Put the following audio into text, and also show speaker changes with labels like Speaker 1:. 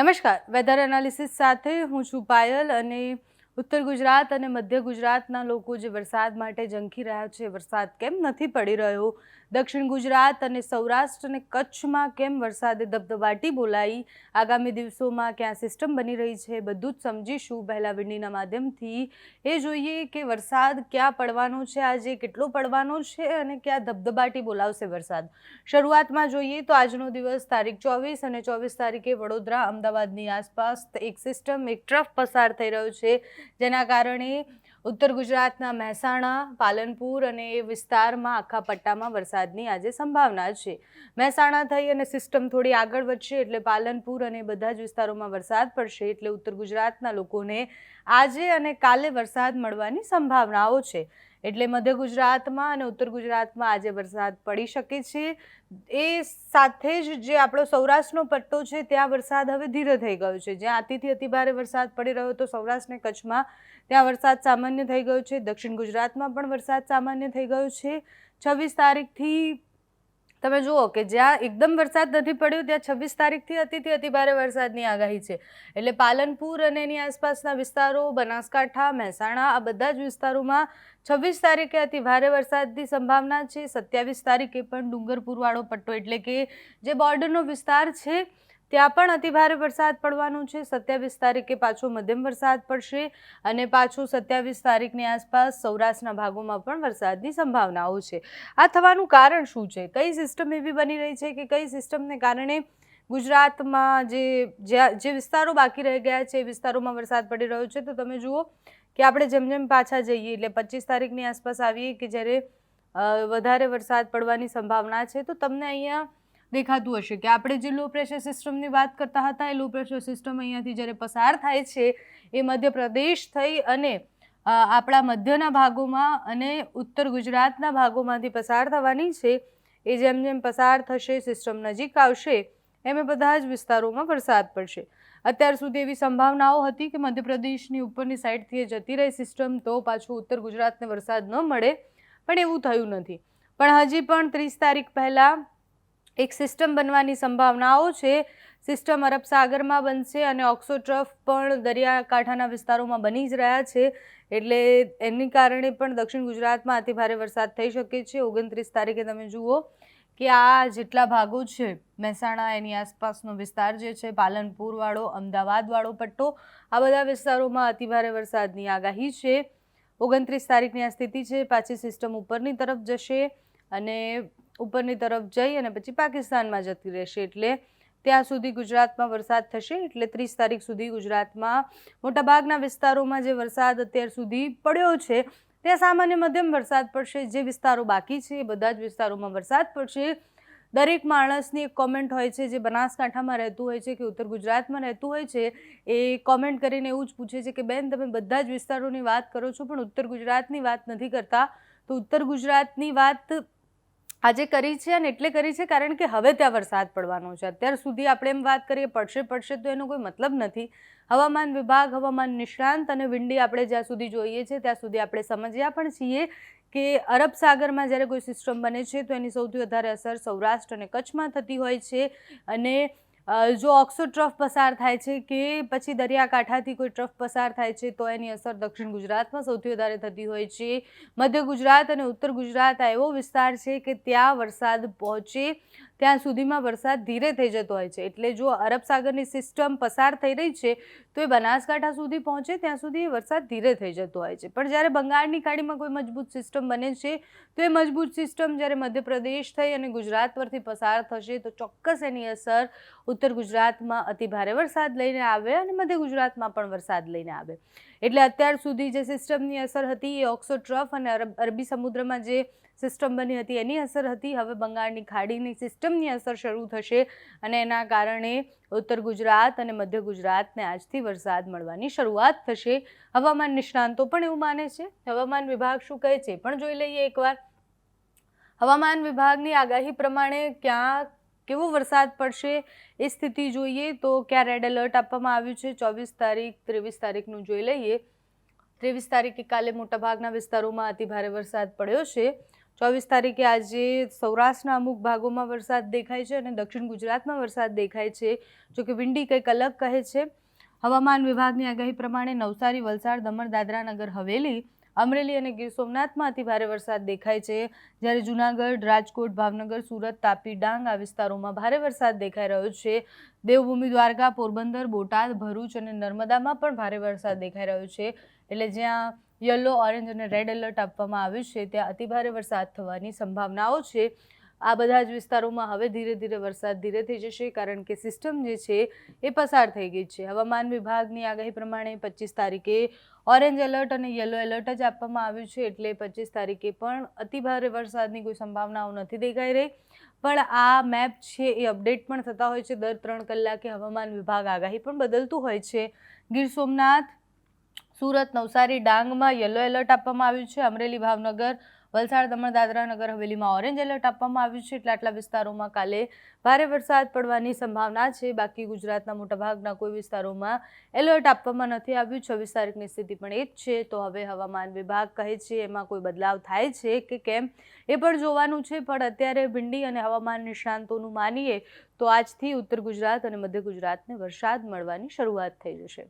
Speaker 1: નમસ્કાર. Weather analysis સાથે હું છું પાયલ અને ઉત્તર ગુજરાત અને મધ્ય ગુજરાતના લોકો જે વરસાદ માટે ઝંખી રહ્યા છે, વરસાદ કેમ નથી પડી રહ્યો? દક્ષિણ ગુજરાત અને સૌરાષ્ટ્ર અને કચ્છમાં કેમ વરસાદે ધબધબાટી બોલાઈ? આગામી દિવસોમાં ક્યાં સિસ્ટમ બની રહી છે? બધું જ સમજીશું પહેલા વિંડીના માધ્યમથી. એ જોઈએ કે વરસાદ ક્યાં પડવાનો છે? આજે કેટલો પડવાનો છે અને ક્યાં ધબધબાટી બોલાવશે વરસાદ? શરૂઆતમાં જોઈએ તો આજનો દિવસ તારીખ ચોવીસ અને ચોવીસ તારીખે વડોદરા, અમદાવાદની આસપાસ એક સિસ્ટમ, એક ટ્રફ પસાર થઈ રહ્યો છે. જેના કારણે ઉત્તર ગુજરાતના મહેસાણા, પાલનપુર અને એ વિસ્તારમાં આખા પટ્ટામાં વરસાદની આજે સંભાવના છે. મહેસાણા થઈ અને સિસ્ટમ થોડી આગળ વધશે એટલે પાલનપુર અને બધા જ વિસ્તારોમાં વરસાદ પડશે એટલે ઉત્તર ગુજરાતના લોકોને આજે અને કાલે વરસાદ મળવાની સંભાવનાઓ છે. એટલે મધ્ય ગુજરાતમાં અને ઉત્તર ગુજરાતમાં આજે વરસાદ પડી શકે છે. એ સાથે જ જે આપણો સૌરાષ્ટ્રનો પટ્ટો છે, ત્યાં વરસાદ હવે ધીરે થઈ ગયો છે. જ્યાં અતિથી અતિભારે વરસાદ પડી રહ્યો હતો સૌરાષ્ટ્ર કચ્છમાં ત્યાં વરસાદ સામાન્ય થઈ ગયો છે. દક્ષિણ ગુજરાતમાં પણ વરસાદ સામાન્ય થઈ ગયો છે. છવ્વીસ તારીખથી તમે જુઓ કે જ્યાં એકદમ વરસાદ નથી પડ્યો, ત્યાં છવ્વીસ તારીખથી અતિથી અતિભારે વરસાદની આગાહી છે. એટલે પાલનપુર અને એની આસપાસના વિસ્તારો, બનાસકાંઠા, મહેસાણા, આ બધા જ વિસ્તારોમાં છવ્વીસ તારીખે અતિભારે વરસાદની સંભાવના છે. સત્યાવીસ તારીખે પણ ડુંગરપુરવાળો પટ્ટો એટલે કે જે બોર્ડરનો વિસ્તાર છે ત્યાં પણ અતિભારે વરસાદ પડવાનો છે. સત્યાવીસ તારીખે પાછો મધ્યમ વરસાદ પડશે અને પાછું સત્યાવીસ તારીખની આસપાસ સૌરાષ્ટ્રના ભાગોમાં પણ વરસાદની સંભાવનાઓ છે. આ થવાનું કારણ શું છે? કઈ સિસ્ટમ એવી બની રહી છે કે કઈ સિસ્ટમને કારણે ગુજરાતમાં જે જ્યાં જે વિસ્તારો બાકી રહી ગયા છે, એ વિસ્તારોમાં વરસાદ પડી રહ્યો છે? તો તમે જુઓ કે આપણે જેમ જેમ પાછા જઈએ, એટલે પચીસ તારીખની આસપાસ આવીએ કે જ્યારે વધારે વરસાદ પડવાની સંભાવના છે, તો તમને અહીંયા દેખાતું હશે કે આપણે જે લો પ્રેશર સિસ્ટમની વાત કરતા હતા, એ લો પ્રેશર સિસ્ટમ અહીંયાથી જ્યારે પસાર થાય છે, એ મધ્યપ્રદેશ થઈ અને આપણા મધ્યના ભાગોમાં અને ઉત્તર ગુજરાતના ભાગોમાંથી પસાર થવાની છે, એ જેમ જેમ પસાર થશે સિસ્ટમ નજીક આવશે, એમ બધા જ વિસ્તારોમાં વરસાદ પડશે. અત્યાર સુધી એવી સંભાવનાઓ હતી કે મધ્યપ્રદેશની ઉપરની સાઈડથી જતી રહી સિસ્ટમ તો પાછું ઉત્તર ગુજરાતને વરસાદ ન મળે, પણ એવું થયું નથી. પણ હજી પણ ત્રીસ તારીખ પહેલાં એક સિસ્ટમ બનવાની સંભાવનાઓ છે. સિસ્ટમ અરબ સાગરમાં બનશે અને ઓક્સોટ્રફ પણ દરિયાકાંઠાના વિસ્તારોમાં બની જ રહ્યા છે. એટલે એની કારણે પણ દક્ષિણ ગુજરાતમાં અતિભારે વરસાદ થઈ શકે છે. ઓગણત્રીસ તારીખે તમે જુઓ કે આ જેટલા ભાગો છે, મહેસાણા, એની આસપાસનો વિસ્તાર જે છે, પાલનપુરવાળો, અમદાવાદવાળો પટ્ટો, આ બધા વિસ્તારોમાં અતિભારે વરસાદની આગાહી છે. ઓગણત્રીસ તારીખની આ સ્થિતિ છે. પાછી સિસ્ટમ ઉપરની તરફ જશે અને ઉપરની તરફ જઈ અને પછી પાકિસ્તાનમાં જતી રહેશે. એટલે ત્યાં સુધી ગુજરાતમાં વરસાદ થશે. એટલે ત્રીસ તારીખ સુધી ગુજરાતમાં મોટાભાગના વિસ્તારોમાં જે વરસાદ અત્યાર સુધી પડ્યો છે, ત્યાં સામાન્ય મધ્યમ વરસાદ પડશે. જે વિસ્તારો બાકી છે, એ બધા જ વિસ્તારોમાં વરસાદ પડશે. દરેક માણસની એક કોમેન્ટ હોય છે, જે બનાસકાંઠામાં રહેતું હોય છે કે ઉત્તર ગુજરાતમાં રહેતું હોય છે, એ કોમેન્ટ કરીને એવું જ પૂછે છે કે, બેન, તમે બધા જ વિસ્તારોની વાત કરો છો, પણ ઉત્તર ગુજરાતની વાત નથી કરતા. તો ઉત્તર ગુજરાતની વાત આજે કરી છે અને એટલે કરી છે કારણ કે હવે ત્યાં વરસાદ પડવાનો છે. અત્યાર સુધી આપણે એમ વાત કરીએ પડશે પડશે તો એનો કોઈ મતલબ નથી. હવામાન વિભાગ, હવામાન નિષ્ણાંત અને વિંડી આપણે જ્યાં સુધી જોઈએ છે ત્યાં સુધી આપણે સમજ્યા પણ છીએ કે અરબ સાગરમાં જ્યારે કોઈ સિસ્ટમ બને છે તો એની સૌથી વધારે અસર સૌરાષ્ટ્ર અને કચ્છમાં થતી હોય છે અને જો ઓક્સો ટ્રફ પસાર થાય છે કે પછી દરિયાકાંઠાથી કોઈ ટ્રફ પસાર થાય છે, તો એની અસર દક્ષિણ ગુજરાતમાં સૌથી વધારે થતી હોય છે. મધ્ય ગુજરાત અને ઉત્તર ગુજરાત આ એવો વિસ્તાર છે કે ત્યાં વરસાદ પહોંચે ત્યાં સુધીમાં વરસાદ ધીરે થઈ જતો હોય છે. એટલે જો અરબ સાગરની સિસ્ટમ પસાર થઈ રહી છે, તો એ બનાસકાંઠા સુધી પહોંચે, ત્યાં સુધી એ વરસાદ ધીરે થઈ જતો હોય છે. પણ જ્યારે બંગાળની ખાડીમાં કોઈ મજબૂત સિસ્ટમ બને છે, તો એ મજબૂત સિસ્ટમ જ્યારે મધ્યપ્રદેશ થઈ અને ગુજરાત પરથી પસાર થશે, તો ચોક્કસ એની અસર ઉત્તર ગુજરાતમાં અતિ ભારે વરસાદ લઈને આવે અને મધ્ય ગુજરાતમાં પણ વરસાદ લઈને આવે. એટલે અત્યાર સુધી જે સિસ્ટમની અસર હતી એ ઓક્સો ટ્રફ અને અરબ, અરબી સમુદ્રમાં જે સિસ્ટમ બની હતી, એની અસર હતી. હવે બંગાળની ખાડીની સિસ્ટમની અસર શરૂ થશે અને એના કારણે ઉત્તર ગુજરાત અને મધ્ય ગુજરાતને આજથી વરસાદ મળવાની શરૂઆત થશે. હવામાન નિષ્ણાંતો પણ એવું માને છે. હવામાન વિભાગ શું કહે છે પણ જોઈ લઈએ એકવાર. હવામાન વિભાગની આગાહી પ્રમાણે ક્યાં કેવો વરસાદ પડશે એ સ્થિતિ જોઈએ તો ક્યાં રેડ એલર્ટ આપવામાં આવ્યું છે ચોવીસ તારીખ, ત્રેવીસ તારીખનું જોઈ લઈએ. ત્રેવીસ તારીખે કાલે મોટાભાગના વિસ્તારોમાં અતિભારે વરસાદ પડ્યો છે. ચોવીસ તારીખે આજે સૌરાષ્ટ્રના અમુક ભાગોમાં વરસાદ દેખાય છે અને દક્ષિણ ગુજરાતમાં વરસાદ દેખાય છે. જોકે વિંડી કંઈક અલગ કહે છે. હવામાન વિભાગની આગાહી પ્રમાણે નવસારી, વલસાડ, દમણ દાદરા નગર હવેલી, અમરેલી અને ગીર સોમનાથમાં અતિભારે વરસાદ દેખાય છે. જ્યારે જૂનાગઢ, રાજકોટ, ભાવનગર, સુરત, તાપી, ડાંગ આ વિસ્તારોમાં ભારે વરસાદ દેખાઈ રહ્યો છે. દેવભૂમિ, દ્વારકા, પોરબંદર, બોટાદ, ભરૂચ અને નર્મદામાં પણ ભારે વરસાદ દેખાઈ રહ્યો છે. એટલે જ્યાં યલો, ઓરેન્જ અને રેડ એલર્ટ આપવામાં આવ્યું છે. ત્યાં અતિભારે વરસાદ થવાની સંભાવનાઓ છે. આ બધા જ વિસ્તારોમાં હવે ધીરે ધીરે વરસાદ ધીરે થઈ જશે કારણ કે સિસ્ટમ જે છે એ પસાર થઈ ગઈ છે. હવામાન વિભાગની આગાહી પ્રમાણે પચીસ તારીખે ઓરેન્જ એલર્ટ અને યલો એલર્ટ જ આપવામાં આવ્યું છે. એટલે પચીસ તારીખે પણ અતિભારે વરસાદની કોઈ સંભાવનાઓ નથી દેખાઈ રહી. પણ આ મેપ છે એ અપડેટ પણ થતા હોય છે. દર ત્રણ કલાકે હવામાન વિભાગ આગાહી પણ બદલતું હોય છે. ગીર સોમનાથ સુરત નવસારી ડાંગમાં યલો એલર્ટ આપવામાં આવ્યું છે. અમરેલી ભાવનગર, વલસાડ, દમણ, દાદરા નગર, હવેલીમાં ઓરેન્જ એલર્ટ આપવામાં આવ્યું છે. એટલા આટલા વિસ્તારોમાં કાલે ભારે વરસાદ પડવાની સંભાવના છે. બાકી ગુજરાતના મોટાભાગના કોઈ વિસ્તારોમાં એલર્ટ આપવામાં નથી આવ્યું. છવ્વીસ તારીખની સ્થિતિ પણ એ જ છે. તો હવે હવામાન વિભાગ કહે છે, એમાં કોઈ બદલાવ થાય છે કે કેમ એ પણ જોવાનું છે. પણ અત્યારે ભીંડી અને હવામાન નિષ્ણાંતોનું માનીએ તો આજથી ઉત્તર ગુજરાત અને મધ્ય ગુજરાતને વરસાદ મળવાની શરૂઆત થઈ જશે.